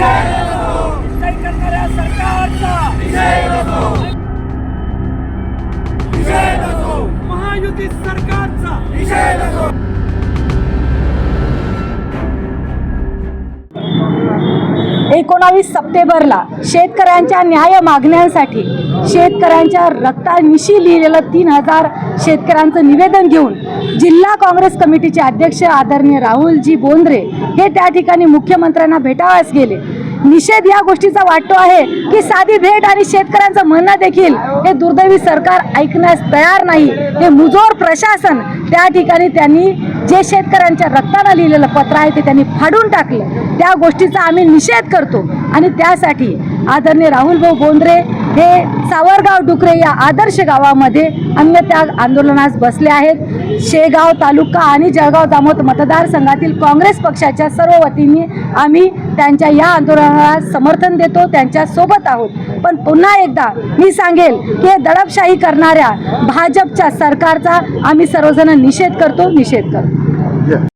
करणाऱ्या सरकारचा. महायुती सरकारचा एकोणावीस सप्टेंबरला शेतकऱ्यांच्या न्याय मागण्यांसाठी शेतकऱ्यांच्या रक्तानिशी लिहिलेलं तीन हजार शेतकऱ्यांचं निवेदन घेऊन जिल्हा काँग्रेस कमिटीचे अध्यक्ष आदरणीय राहुलजी बोंद्रे हे त्या ठिकाणी मुख्यमंत्र्यांना भेटावयास गेले. निषेध या गोष्टीचा वाटतो आहे की साधी भेट आणि शेतकऱ्यांचं म्हणणं देखील हे दुर्दैवी सरकार ऐकण्यास तयार नाही. हे मुजोर प्रशासन त्या ठिकाणी त्यांनी जे शेतकऱ्यांच्या रक्ताला लिहिलेलं पत्र आहे ते त्यांनी फाडून टाकलं. त्या गोष्टीचा आम्ही निषेध करतो आणि त्यासाठी आदरणीय राहुल भाऊ बोंद्रे हे सावरगाव डुकरे या आदर्श गावामध्ये अन्नत्याग आंदोलनास बसले आहेत. शेगाव तालुका आणि जळगाव दामोद मतदारसंघातील काँग्रेस पक्षाच्या सर्व वतीने आम्ही त्यांच्या या आंदोलनाला समर्थन देतो त्यांच्यासोबत आहोत. पण पुन्हा एकदा मी सांगेल की हे दडपशाही करणाऱ्या भाजपच्या सरकारचा आम्ही सर्वजण निषेध करतो निषेध करतो.